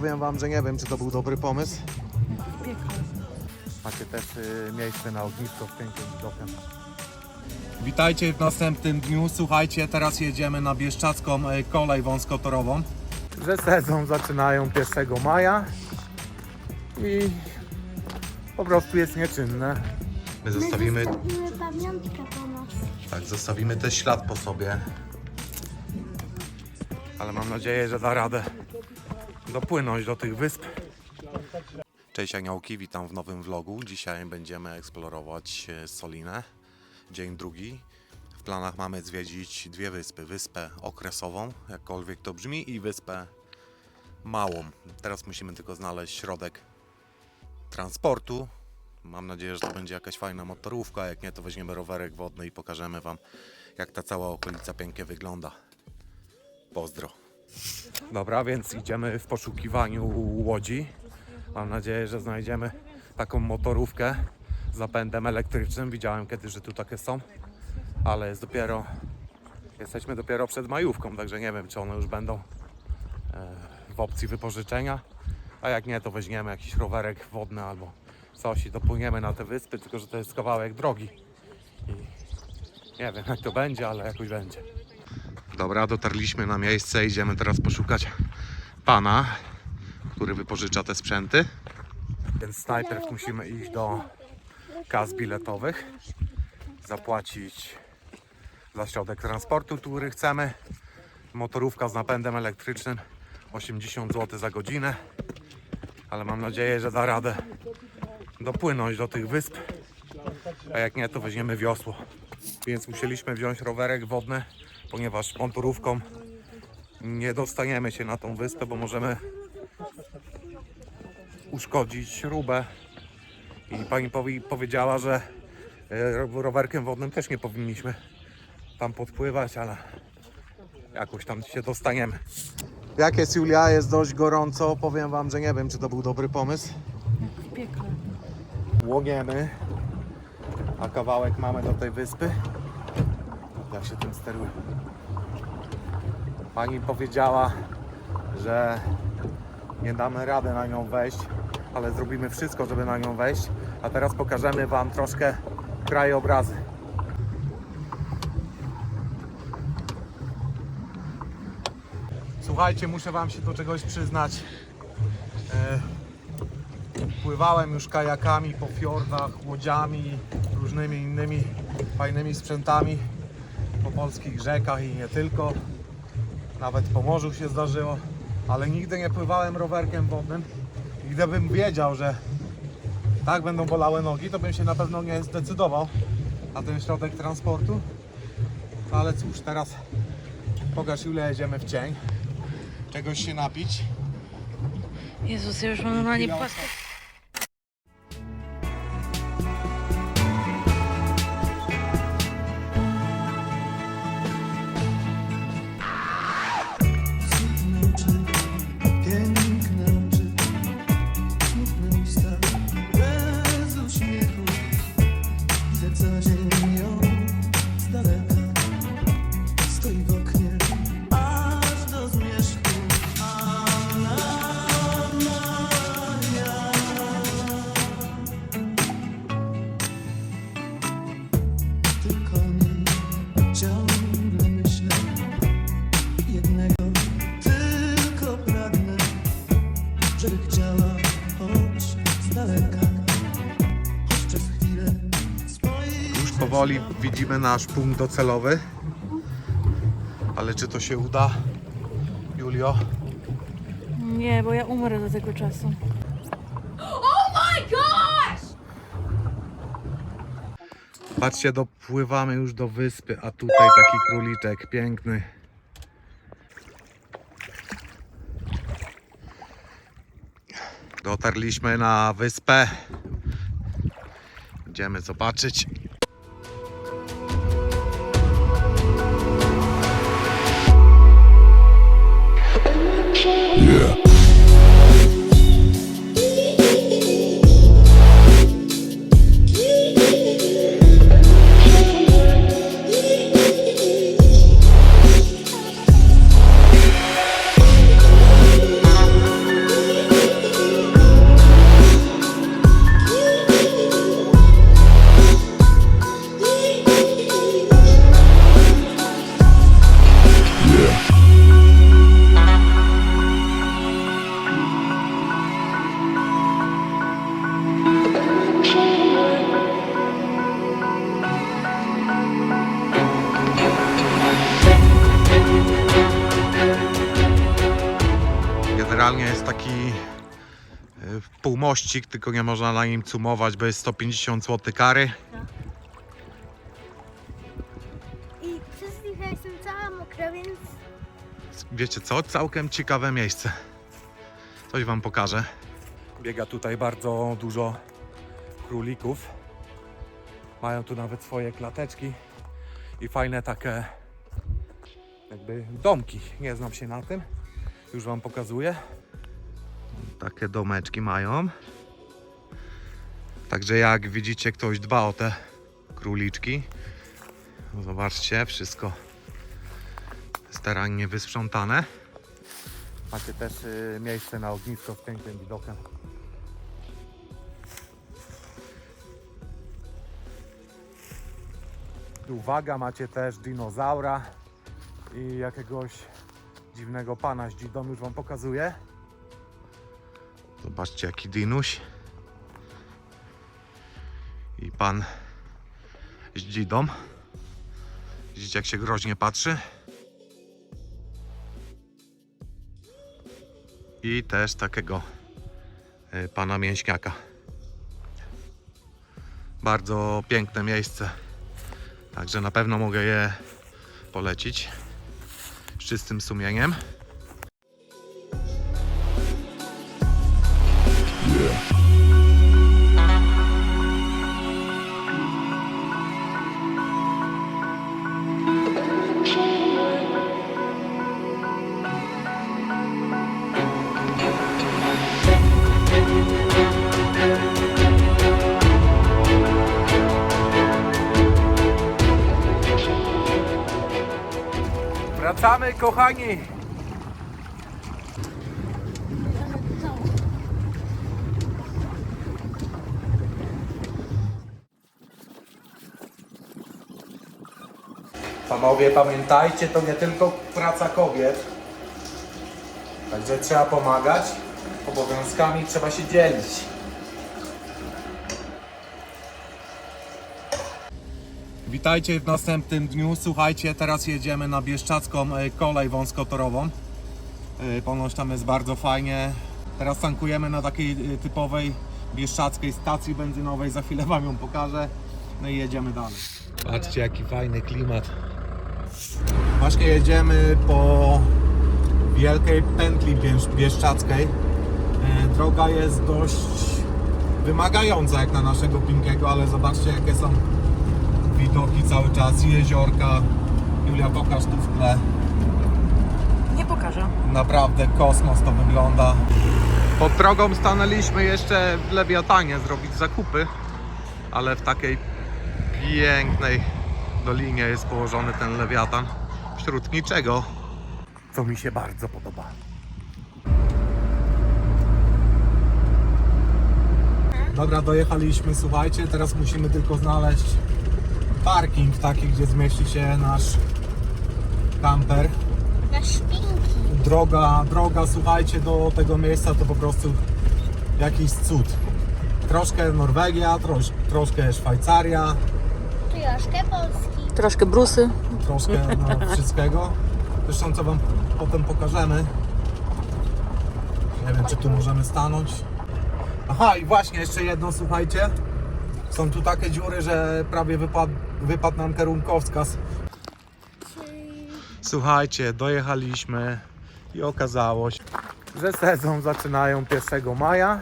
powiem wam, że nie wiem, czy to był dobry pomysł. Macie też y, miejsce na ognisko z pięknym widokiem. Witajcie w następnym dniu. Słuchajcie, teraz jedziemy na Bieszczacką e, kolej wąskotorową. Że sezon zaczynają 1 maja i po prostu jest nieczynne. My My zostawimy, zostawimy pamiątkę po nas. tak, zostawimy też ślad po sobie. Ale mam nadzieję, że da radę dopłynąć do tych wysp. Cześć Aniołki, witam w nowym vlogu. Dzisiaj będziemy eksplorować e, Solinę, dzień drugi. W planach mamy zwiedzić dwie wyspy. Wyspę okresową, jakkolwiek to brzmi, i wyspę małą. Teraz musimy tylko znaleźć środek transportu. Mam nadzieję, że to będzie jakaś fajna motorówka. Jak nie, to weźmiemy rowerek wodny i pokażemy Wam, jak ta cała okolica pięknie wygląda. Pozdro. Dobra, więc idziemy w poszukiwaniu łodzi. Mam nadzieję, że znajdziemy taką motorówkę z napędem elektrycznym. Widziałem kiedyś, że tu takie są, ale jest dopiero, jesteśmy dopiero przed majówką, także nie wiem, czy one już będą e, w opcji wypożyczenia. A jak nie, to weźmiemy jakiś rowerek wodny albo coś i dopłyniemy na te wyspy, tylko że to jest kawałek drogi. I nie wiem, jak to będzie, ale jakoś będzie. Dobra, dotarliśmy na miejsce. Idziemy teraz poszukać pana, który wypożycza te sprzęty. Więc najpierw musimy iść do kas biletowych, zapłacić za środek transportu, który chcemy. Motorówka z napędem elektrycznym 80 zł za godzinę, ale mam nadzieję, że da radę dopłynąć do tych wysp, a jak nie, to weźmiemy wiosło. Więc musieliśmy wziąć rowerek wodny, ponieważ motorówką nie dostaniemy się na tą wyspę, bo możemy uszkodzić śrubę. I pani powi- powiedziała, że e, ro- rowerkiem wodnym też nie powinniśmy tam podpływać, ale jakoś tam się dostaniemy. Jak jest Julia, jest dość gorąco. Powiem wam, że nie wiem, czy to był dobry pomysł. W piekle. Łoniemy, a kawałek mamy do tej wyspy. Jak się tym steruje? Pani powiedziała, że nie damy rady na nią wejść, ale zrobimy wszystko, żeby na nią wejść. A teraz pokażemy Wam troszkę krajobrazy. Słuchajcie, muszę Wam się do czegoś przyznać. E, Pływałem już kajakami po fiordach, łodziami, różnymi innymi fajnymi sprzętami po polskich rzekach i nie tylko. Nawet po morzu się zdarzyło, ale nigdy nie pływałem rowerkiem wodnym. I gdybym wiedział, że tak będą bolały nogi, to bym się na pewno nie zdecydował na ten środek transportu. Ale cóż, teraz pokaż Julia, jedziemy w cień. Czegoś się napić. Jezus, ja już mam normalnie płaską. Widzimy nasz punkt docelowy. Ale czy to się uda, Julio? Nie, bo ja umrę do tego czasu. Patrzcie, dopływamy już do wyspy, a tutaj taki króliczek piękny. Dotarliśmy na wyspę. Idziemy zobaczyć. Yeah. Generalnie jest taki y, półmościk, tylko nie można na nim cumować, bo jest 150 zł kary. I przez nich ja jestem cała mokra, więc Wiecie co? Całkiem ciekawe miejsce. Coś wam pokażę. Biega tutaj bardzo dużo królików. Mają tu nawet swoje klateczki i fajne takie jakby domki. Nie znam się na tym. Już wam pokazuję. Takie domeczki mają. Także jak widzicie, ktoś dba o te króliczki. Zobaczcie, wszystko starannie wysprzątane. Macie też y, miejsce na ognisko z pięknym widokiem. Uwaga, macie też dinozaura i jakiegoś dziwnego pana z dzidą, już wam pokazuję. Zobaczcie jaki dinuś. I pan z dzidą. Widzicie jak się groźnie patrzy. i też takiego y, pana mięśniaka. Bardzo piękne miejsce, także na pewno mogę je polecić czystym sumieniem. Wracamy kochani! Panowie, pamiętajcie, to nie tylko praca kobiet. Także trzeba pomagać, obowiązkami trzeba się dzielić. Witajcie w następnym dniu. Słuchajcie, teraz jedziemy na Bieszczacką e, kolej wąskotorową. E, Ponoć tam jest bardzo fajnie. Teraz tankujemy na takiej e, typowej bieszczackiej stacji benzynowej. Za chwilę Wam ją pokażę. No i jedziemy dalej. Patrzcie jaki fajny klimat. Właśnie jedziemy po wielkiej pętli biesz- bieszczackiej. Droga jest dość wymagająca jak na naszego Pinkiego, ale zobaczcie jakie są widoki cały czas, jeziorka. Julia, pokaż tu w tle. Nie pokażę. Naprawdę kosmos to wygląda. Pod drogą stanęliśmy jeszcze w Lewiatanie zrobić zakupy, ale w takiej pięknej dolinie jest położony ten Lewiatan. Wśród niczego, co mi się bardzo podoba. Dobra, dojechaliśmy, słuchajcie, teraz musimy tylko znaleźć parking taki, gdzie zmieści się nasz kamper na szpinki. droga, droga, słuchajcie, do tego miejsca to po prostu jakiś cud. Troszkę Norwegia, trosz, troszkę Szwajcaria, Troszkę Polski. Troszkę brusy. troszkę no, wszystkiego. Zresztą co Wam potem pokażemy. Nie wiem, czy tu możemy stanąć. Aha, i właśnie jeszcze jedno, słuchajcie. Są tu takie dziury, że prawie wypadł, wypadł nam kierunkowskaz. Słuchajcie, dojechaliśmy i okazało się, że sezon zaczynają 1 maja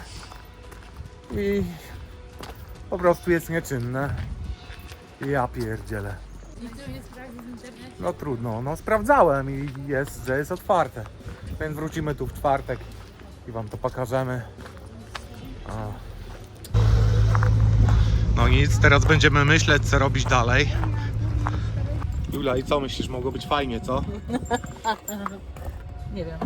i po prostu jest nieczynne. Ja pierdzielę. No trudno, no sprawdzałem i jest, że jest otwarte. Więc wrócimy tu w czwartek i Wam to pokażemy. A. No nic, teraz będziemy myśleć co robić dalej. Jula, i co myślisz? Mogło być fajnie, co? Nie wiem.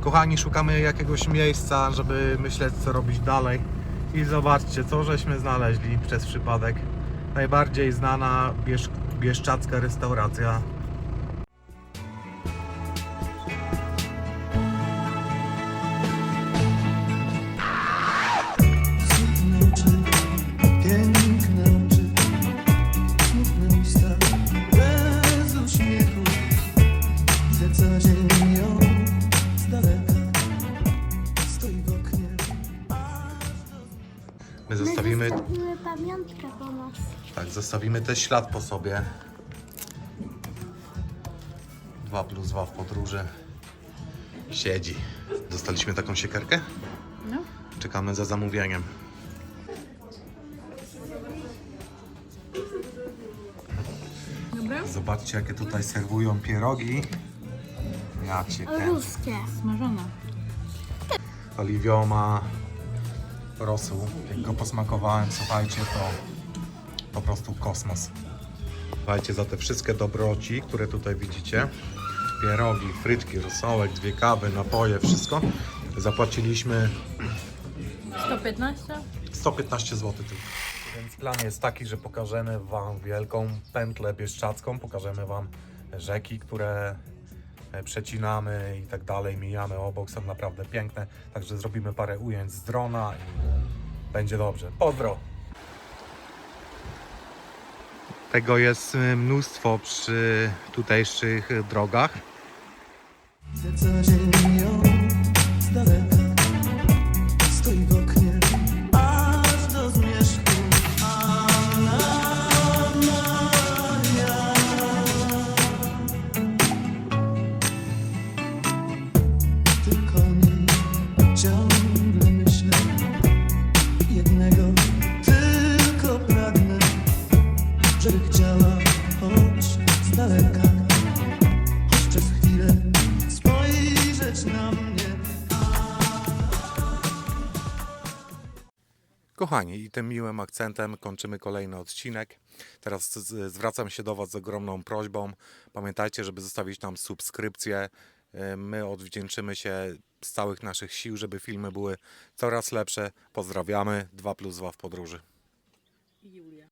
Kochani, szukamy jakiegoś miejsca, żeby myśleć, co robić dalej. I zobaczcie, co żeśmy znaleźli przez przypadek. Najbardziej znana biesz, bieszczacka restauracja. Zostawimy, pamiątkę po nas. tak, zostawimy też ślad po sobie. 2 plus 2 w podróży. Siedzi. Dostaliśmy taką siekierkę? No. Czekamy za zamówieniem. Dobra? Zobaczcie, jakie tutaj serwują pierogi. Ja cię kręcę. Ruskie. Smażona. Oliwio ma rosół. Jak go posmakowałem, słuchajcie, to po prostu kosmos. Słuchajcie, za te wszystkie dobroci, które tutaj widzicie, pierogi, frytki, rosołek, dwie kawy, napoje, wszystko, zapłaciliśmy 115? 115 zł tylko. Więc plan jest taki, że pokażemy Wam wielką pętlę bieszczacką, pokażemy Wam rzeki, które przecinamy i tak dalej, mijamy obok, są naprawdę piękne, także zrobimy parę ujęć z drona i będzie dobrze. Pozdro! Tego jest y, mnóstwo przy tutejszych drogach. Widzę co dzień ją z daleka Kochani, i tym miłym akcentem kończymy kolejny odcinek. Teraz zwracam się do Was z ogromną prośbą. Pamiętajcie, żeby zostawić nam subskrypcję. Y, My odwdzięczymy się z całych naszych sił, żeby filmy były coraz lepsze. Pozdrawiamy. 2 plus 2 w podróży.